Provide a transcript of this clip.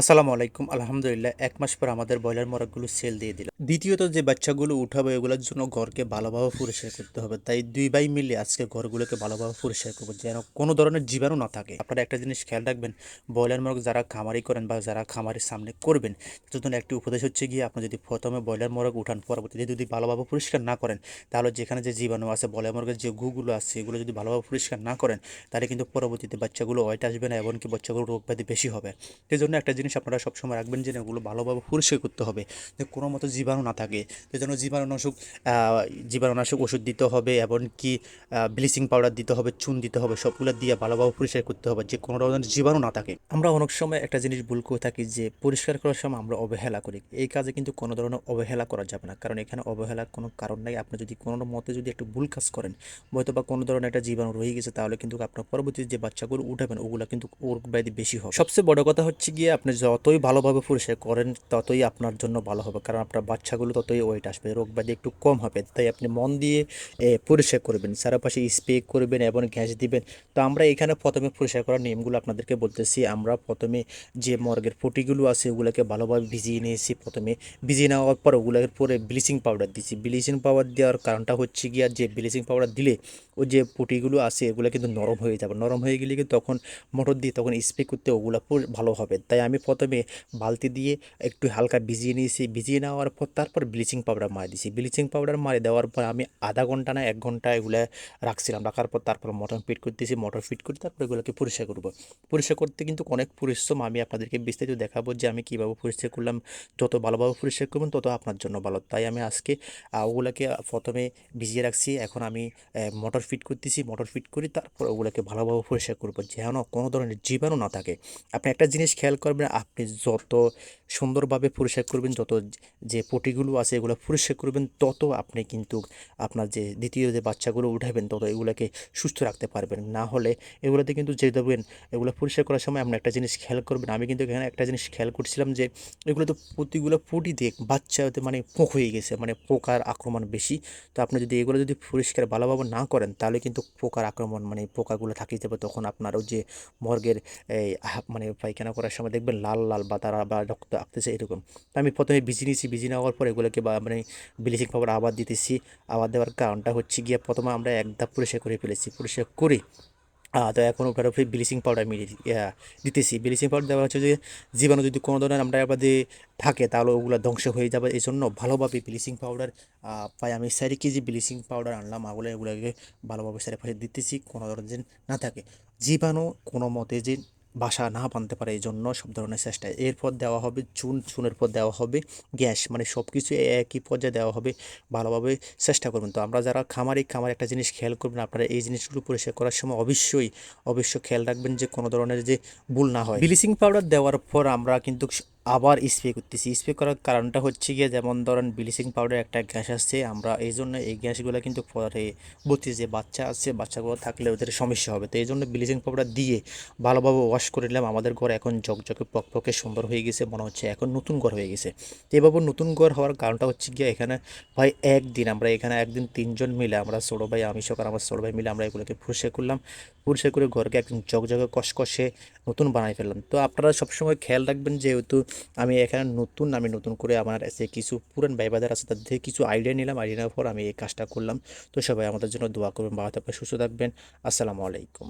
আসসালামু আলাইকুম। আলহামদুলিল্লাহ, এক মাস পর আমাদের ব্রয়লার মোরগগুলো সেল দিয়ে দিল। দ্বিতীয়ত যে বাচ্চাগুলো উঠাবে এগুলোর জন্য ঘরকে ভালোভাবে পরিষ্কার করতে হবে। তাই দুই ভাই মিলে আজকে ঘরগুলোকে ভালোভাবে পরিষ্কার করব, যেন কোনো ধরনের জীবাণু না থাকে। আপনারা একটা জিনিস খেয়াল রাখবেন, ব্রয়লার মোরগ যারা খামারি করেন বা যারা খামারের সামনে করবেন জন্য একটি উপদেশ হচ্ছে গিয়ে, আপনি যদি প্রথমে ব্রয়লার মোরগ উঠান, পরবর্তীতে যদি ভালোভাবে পরিষ্কার না করেন, তাহলে যেখানে যে জীবাণু আছে, ব্রয়লার মোরগের যে গুগুলো আছে, এগুলো যদি ভালোভাবে পরিষ্কার না করেন, তাহলে কিন্তু পরবর্তীতে বাচ্চাগুলো ওয়েট আসবে না, এমনকি বাচ্চাগুলো রোগ ব্যাধি বেশি হবে। সেই জন্য একটা জিনিস আপনারা সবসময় রাখবেন যে এগুলো ভালোভাবে পরিষ্কার করতে হবে, যে কোনো মতো জীবাণু না থাকে সেই যেন জীবাণুনাশক জীবাণুনাশক ওষুধ দিতে হবে এমনকি ব্লিচিং পাউডার দিতে হবে, চুন দিতে হবে, সবগুলো দিয়ে ভালোভাবে পরিষ্কার করতে হবে, যে কোনো ধরনের জীবাণু না থাকে। আমরা অনেক সময় একটা জিনিস ভুল করে থাকি যে, পরিষ্কার করার সময় আমরা অবহেলা করি। এই কাজে কিন্তু কোনো ধরনের অবহেলা করা যাবে না, কারণ এখানে অবহেলার কোনো কারণ নাই। আপনি যদি কোনো মতে যদি একটু ভুল কাজ করেন হয়তো বা কোনো ধরনের একটা জীবাণু রয়ে গেছে, তাহলে কিন্তু আপনার পরবর্তীতে যে বাচ্চাগুলো উঠাবেন, ওগুলো কিন্তু ওর ব্যাধি বেশি হবে। সবচেয়ে বড় কথা হচ্ছে গিয়ে আপনি যতই ভালোভাবে পরিষ্কার করেন, ততই আপনার জন্য ভালো হবে। কারণ আপনার বাচ্চাগুলো ততই ওয়েট আসবে। রোগ ব্যাধি একটু কম হবে। তাই আপনি মন দিয়ে পরিষ্কার করবেন। চারপাশে স্প্রে করবেন এবং গ্যাস দিবেন। তো আমরা এখানে প্রথমে পরিষ্কার করার নিয়মগুলো আপনাদেরকে বলতেছি। আমরা প্রথমে যে মর্গের পুটিগুলো আছে, ওগুলোকে ভালোভাবে ভিজিয়ে নিয়েছি। প্রথমে ভিজিয়ে নেওয়ার পর ওগুলোর পরে ব্লিচিং পাউডার দিচ্ছি ব্লিচিং পাউডার দেওয়ার কারণটা হচ্ছে গিয়া, যে ব্লিচিং পাউডার দিলে ওই যে পুটিগুলো আছে, এগুলো কিন্তু নরম হয়ে যাবে। নরম হয়ে গেলে কিন্তু তখন মোটর দিয়ে তখন স্প্রে করতে ওগুলো ভালো হবে। তাই আমি প্রথমে বালতি দিয়ে একটু হালকা ভিজিয়ে নিয়েছি। ভিজিয়ে নেওয়ার পর তারপর ব্লিচিং পাউডার মারি দিয়েছি। ব্লিচিং পাউডার মারি দেওয়ার পর আমি আধা ঘণ্টা না, এক ঘণ্টা এগুলো রাখছিলাম। রাখার পর তারপর মটর ফিট করতেছি। মটর ফিট করে তারপর এগুলোকে পরিষ্কার করব। পরিষ্কার করতে কিন্তু অনেক পরিশ্রম। আমি আপনাদেরকে বিস্তারিত দেখাবো যে আমি কীভাবে পরিষ্কার করলাম। যত ভালোভাবে পরিষ্কার করবেন তত আপনার জন্য ভালো। তাই আমি আজকে ওগুলোকে প্রথমে ভিজিয়ে রাখছি। এখন আমি মোটর ফিট করতেছি। মোটর ফিট করি তারপর ওগুলোকে ভালোভাবে পরিষ্কার করব। যেন কোনো ধরনের জীবাণু না থাকে। আপনি একটা জিনিস খেয়াল করবেন আপনি যত সুন্দরভাবে পরিষ্কার করবেন, যত যে পটিগুলো আছে এগুলো পরিষ্কার করবেন, তত আপনি কিন্তু আপনার যে দ্বিতীয় যে বাচ্চাগুলো উঠাবেন, তত এগুলোকে সুস্থ রাখতে পারবেন। না হলে এগুলোতে কিন্তু যে দেবেন এগুলো পরিষ্কার করার সময় আপনি একটা জিনিস খেয়াল করবেন। আমি কিন্তু এখানে একটা জিনিস খেয়াল করছিলাম যে এগুলো তো প্রতিগুলো পুটি দিয়ে বাচ্চাতে মানে পোক হয়ে গেছে মানে পোকার আক্রমণ বেশি। তো আপনি যদি এগুলো যদি পরিষ্কার ভালোভাবে না করেন, তাহলে কিন্তু পোকার আক্রমণ মানে পোকাগুলো থাকিয়ে যাবে তখন আপনার ওই যে মর্গের মানে পায়খানা করার সময় দেখবেন লাল লাল বা তারা বা রক্ত আসতেছে এরকম। আমি প্রথমে ভিজি নিয়েছি ভিজি নেওয়ার পর এগুলোকে বা মানে ব্লিচিং পাউডার আবার দিতেছি। আবার দেওয়ার কারণটা হচ্ছে গিয়ে প্রথমে আমরা এক ধাপ পরিষ্কার করে ফেলেছি। পরিষ্কার করে তো এখন ওটার উপরে ব্লিচিং পাউডার মিলিয়ে দিতেছি। ব্লিচিং পাউডার দেওয়া হচ্ছে যে জীবাণু যদি কোনো ধরনের আমরা আবাদে থাকে তাহলে ওগুলো ধ্বংস হয়ে যাবে। এই জন্য ভালোভাবে ব্লিচিং পাউডার প্রায় আমি চারি কেজি ব্লিচিং পাউডার আনলাম। আগুলো এগুলোকে ভালোভাবে চারিপাশে দিতেছি, কোনো ধরনের না থাকে। জীবাণু কোনো মতে যে বাসা না বানতে পারে এই জন্য সব ধরনের চেষ্টা এরপর দেওয়া হবে চুন, চুনের পর দেওয়া হবে গ্যাস মানে সব কিছু একই পর্যায়ে দেওয়া হবে। ভালোভাবে চেষ্টা করবেন। তো আমরা যারা খামারি, খামার একটা জিনিস খেয়াল করবেন, আপনারা এই জিনিসগুলো পরিষ্কার করার সময় অবশ্যই অবশ্যই খেয়াল রাখবেন যে কোনো ধরনের যে ভুল না হয়। ব্লিচিং পাউডার দেওয়ার পর আমরা কিন্তু আবার স্প্রে করতেছি। স্প্রে করার কারণটা হচ্ছে গিয়ে যেমন ধরেন ব্লিচিং পাউডার একটা গ্যাস আসছে, আমরা এই জন্য এই গ্যাসগুলো কিন্তু পরে বলছি যে বাচ্চা আছে, বাচ্চাগুলো থাকলে ওদের সমস্যা হবে। তো এই জন্য ব্লিচিং পাউডার দিয়ে ভালোভাবে ওয়াশ করে নিলাম। আমাদের ঘর এখন জকজকে পকপকে সুন্দর হয়ে গেছে, মনে হচ্ছে এখন নতুন ঘর হয়ে গেছে। তো এভাবে নতুন ঘর হওয়ার কারণটা হচ্ছে গিয়ে এখানে ভাই একদিন আমরা এখানে একদিন তিনজন মিলে আমরা ছোটো ভাই, আমি সকাল আমার ছোটো ভাই মিলে আমরা এগুলোকে পরিষ্কার করলাম। পরিষ্কার করে ঘরকে একদম জকজকে কষকষে নতুন বানাই ফেললাম। তো আপনারা সবসময় খেয়াল রাখবেন যেহেতু আমি এখানে নতুন, আমি নতুন করে আমার এসে কিছু পুরান ভাইবাজার আছে, তাদের থেকে কিছু আইডিয়া নিলাম আইডিয়া নেওয়ার পর আমি এই কাজটা করলাম। তো সবাই আমাদের জন্য দোয়া করবেন, ভালো থাকবেন, সুস্থ থাকবেন। আসসালামু আলাইকুম।